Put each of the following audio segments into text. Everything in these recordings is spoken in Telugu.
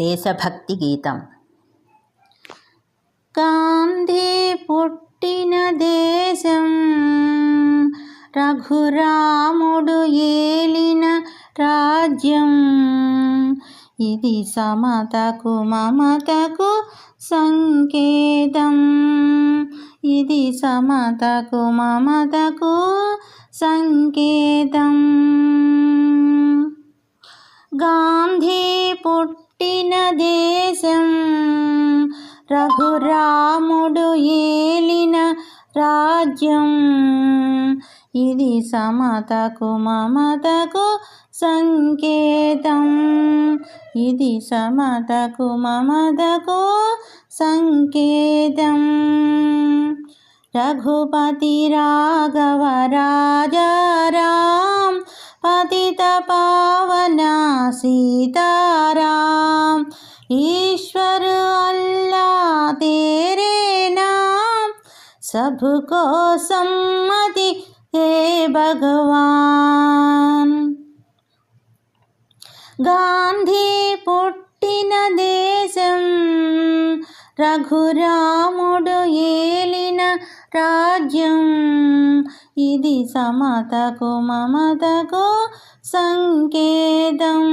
దేశభక్తి గీతం గాంధీ పుట్టిన దేశం రఘురాముడు ఏలిన రాజ్యం. ఇది సమతకు మమతకు సంకేతం. ఇది సమతకు మమతకు సంకేతం. గాంధీ పుట్టిన దేశం. రఘురాముడు ఏలిన రాజ్యం. ఇది సమతకు మమతకు సంకేతం. ఇది సమతకు మమతకు సంకేతం. రఘుపతి రాఘవ రాజారాం పతిత పావన सीताराम ईश्वर अल्लाह तेरे नाम सबको सम्मति हे भगवान గాంధీ పుట్టిన దేశం రఘురాముడు ఏలిన రాజ్యం. ఇది సమతకు మమతకు సంకేతం.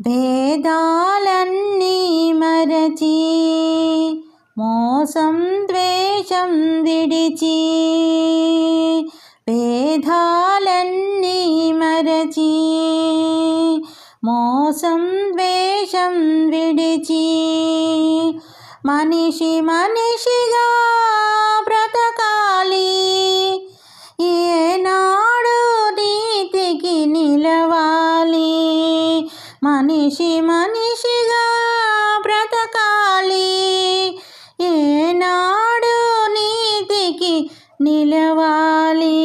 భేదాలన్నీ మరచి మోసం ద్వేషం విడిచి భేదాలన్నీ మరచి మోసం ద్వేషం విడిచి మనిషి మనిషిగా బ్రతకాలి. ఏనాడు నీతికి నిలవాలి. మనిషి మనిషిగా బ్రతకాలి. ఏనాడు నీతికి నిలవాలి.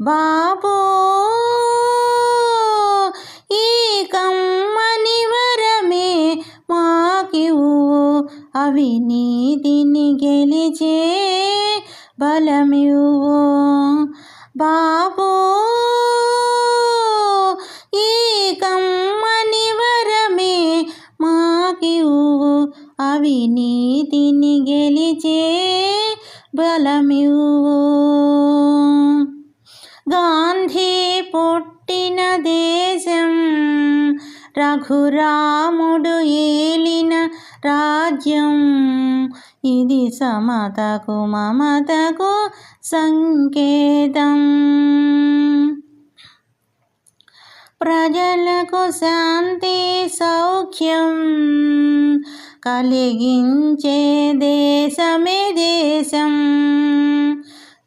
బాబు అవినీతిని గెలిచే బలమివో బాబు ఈ కమ్మని వరమే మాకివు అవినీతిని గెలిచే బలమివు గాంధీ పుట్టిన దేశం రఘురాముడు ఏలిన రాజ్యం. ఇది సమతకు మమతకు సంకేతం. ప్రజలకు శాంతి సౌఖ్యం కలిగించే దేశమే దేశం.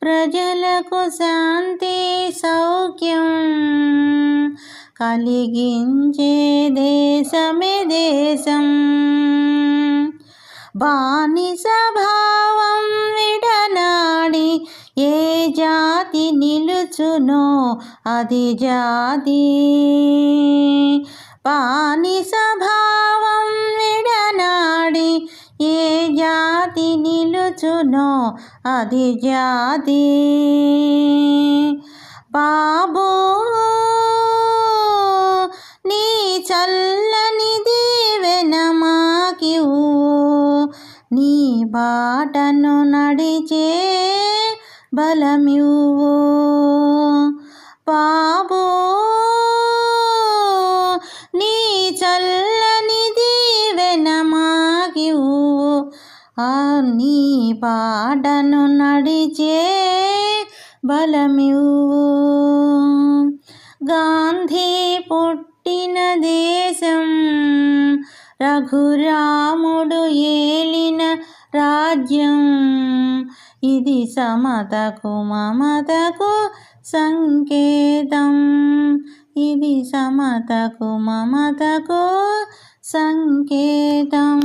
ప్రజలకు శాంతి సౌఖ్యం కలిగించే దేశమే దేశం. బానిస భావం విడనాడి ఏ జాతి నిలుచునో అది జాతి. బానిస భావం విడనాడి ఏ జాతి నిలుచునో అది జాతి. బాబు బాటను నడిచే బలమివు బాబు నీ చల్లని దీవెన మాకివు ఆ నీ పాటను నడిచే బలమివు గాంధీ పుట్టిన దేశం రఘురాముడు ఏలిన రాజ్యం. ఇది సమతకు మమతకు సంకేతం. ఇది సమతకు మమతకు సంకేతం.